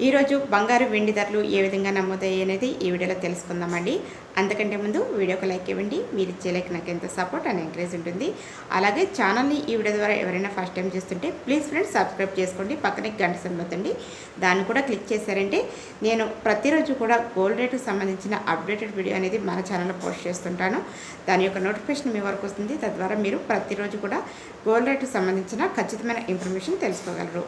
ఈరోజు బంగారు వెండి ధరలు ఏ విధంగా నమోదయ్యాయి అనేది ఈ వీడియోలో తెలుసుకుందామండి. అంతకంటే ముందు వీడియోకి లైక్ ఇవ్వండి. మీరు ఇచ్చే లైక్ నాకు ఎంత సపోర్ట్ అండ్ ఎంకరేజ్ ఉంటుంది. అలాగే ఛానల్ని ఈ వీడియో ద్వారా ఎవరైనా ఫస్ట్ టైం చూస్తుంటే ప్లీజ్ ఫ్రెండ్స్ సబ్స్క్రైబ్ చేసుకోండి. పక్కనే గంట సంబంధండి దాన్ని కూడా క్లిక్ చేశారంటే నేను ప్రతిరోజు కూడా గోల్డ్ రేటుకు సంబంధించిన అప్డేటెడ్ వీడియో అనేది మన ఛానల్లో పోస్ట్ చేస్తుంటాను. దాని యొక్క నోటిఫికేషన్ మీ వరకు వస్తుంది. తద్వారా మీరు ప్రతిరోజు కూడా గోల్డ్ రేటుకు సంబంధించిన ఖచ్చితమైన ఇన్ఫర్మేషన్ తెలుసుకోగలరు.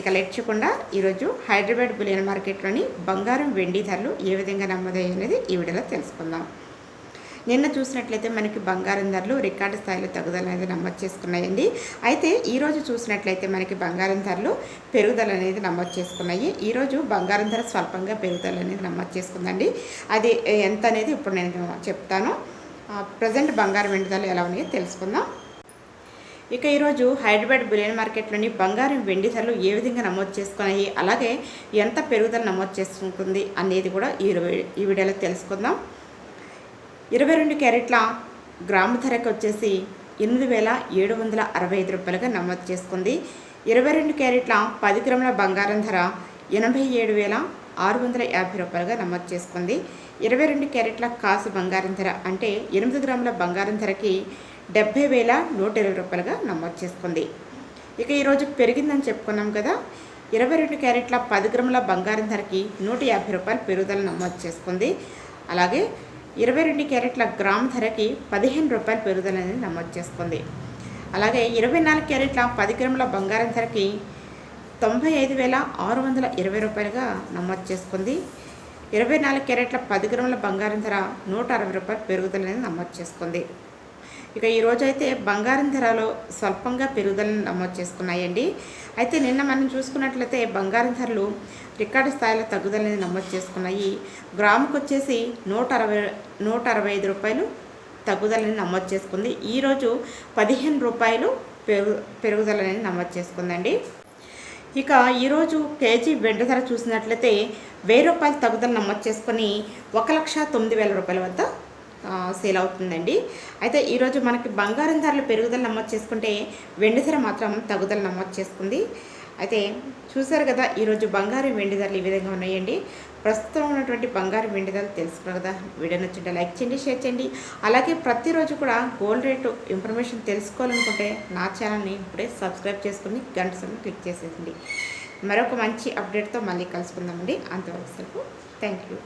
ఇక లేట్ చేయకుండా ఈరోజు హైదరాబాద్ బులియన్ మార్కెట్లోని బంగారం వెండి ధరలు ఏ విధంగా నమోదయ్యాయి అనేది ఈ వీడియోలో తెలుసుకుందాం. నిన్న చూసినట్లయితే మనకి బంగారం ధరలు రికార్డు స్థాయిలో తగ్గుదల అనేది నమోదు చేసుకున్నాయండి. అయితే ఈరోజు చూసినట్లయితే మనకి బంగారం ధరలు పెరుగుదల అనేది నమోదు చేసుకున్నాయి. ఈరోజు బంగారం ధర స్వల్పంగా పెరుగుదల అనేది నమోదు చేసుకుందండి. అది ఎంత అనేది ఇప్పుడు నేను చెప్తాను. ప్రజెంట్ బంగారం వెండి ధరలు ఎలా ఉన్నాయో తెలుసుకుందాం. ఇక ఈరోజు హైదరాబాద్ బులియన్ మార్కెట్లోని బంగారం వెండి ధరలు ఏ విధంగా నమోదు చేసుకున్నాయి అలాగే ఎంత పెరుగుదల నమోదు చేసుకుంటుంది అనేది కూడా ఈ ఈ వీడియోలో తెలుసుకుందాం. ఇరవై రెండు క్యారెట్ల గ్రాము ధరకు వచ్చేసి ఎనిమిది వేల ఏడు వందల అరవై ఐదు రూపాయలుగా నమోదు చేసుకుంది. ఇరవై రెండు క్యారెట్ల పది గ్రాముల బంగారం ధర ఎనభై ఏడు వేల ఆరు వందల యాభై రూపాయలుగా నమోదు చేసుకుంది. ఇరవై రెండు క్యారెట్ల కాసు బంగారం ధర అంటే ఎనిమిది గ్రాముల బంగారం ధరకి డెబ్బై వేల నూట ఇరవై రూపాయలుగా నమోదు చేసుకుంది. ఇక ఈరోజు పెరిగిందని చెప్పుకున్నాం కదా ఇరవై రెండు క్యారెట్ల పది గ్రాముల బంగారం ధరకి నూట యాభై రూపాయలు పెరుగుదల నమోదు చేసుకుంది. అలాగే ఇరవై రెండు క్యారెట్ల గ్రామ్ ధరకి పదిహేను రూపాయలు పెరుగుదల అనేది నమోదు చేసుకుంది. అలాగే ఇరవై నాలుగు క్యారెట్ల పది గ్రాముల బంగారం ధరకి తొంభై ఐదు వేల ఆరు వందల ఇరవై రూపాయలుగా నమోదు చేసుకుంది. ఇరవై నాలుగు క్యారెట్ల పది గ్రాముల బంగారం ధర నూట అరవై రూపాయలు పెరుగుదల అనేది నమోదు చేసుకుంది. ఇక ఈరోజైతే బంగారం ధరలు స్వల్పంగా పెరుగుదలను నమోదు చేసుకున్నాయండి. అయితే నిన్న మనం చూసుకున్నట్లయితే బంగారం ధరలు రికార్డు స్థాయిలో తగ్గుదలని నమోదు చేసుకున్నాయి. గ్రాముకు వచ్చేసి నూట అరవై నూట అరవై ఐదు రూపాయలు తగ్గుదలని నమోదు చేసుకుంది. ఈరోజు పదిహేను రూపాయలు పెరుగు పెరుగుదలని నమోదు చేసుకుందండి. ఇక ఈరోజు కేజీ వెండి ధర చూసినట్లయితే వెయ్యి రూపాయలు తగ్గుదల నమోదు చేసుకొని ఒక లక్ష తొమ్మిది వేల రూపాయల వద్ద సేల్ అవుతుందండి. అయితే ఈరోజు మనకి బంగారం ధరలు పెరుగుదల నమోదు చేసుకుంటే వెండి ధర మాత్రం తగ్గుదల నమోదు చేసుకుంది. అయితే చూసారు కదా ఈరోజు బంగారం వెండి ధరలు ఈ విధంగా ఉన్నాయండి. ప్రస్తుతం ఉన్నటువంటి బంగారం వెండి ధరలు తెలుసుకున్నారు కదా వీడియో నచ్చింటే లైక్ చేయండి షేర్ చేయండి. అలాగే ప్రతిరోజు కూడా గోల్డ్ రేటు ఇన్ఫర్మేషన్ తెలుసుకోవాలనుకుంటే నా ఛానల్ని ఇప్పుడే సబ్స్క్రైబ్ చేసుకుని గంట క్లిక్ చేసేయండి. మరొక మంచి అప్డేట్తో మళ్ళీ కలుసుకుందామండి. అంతవరకు థ్యాంక్ యూ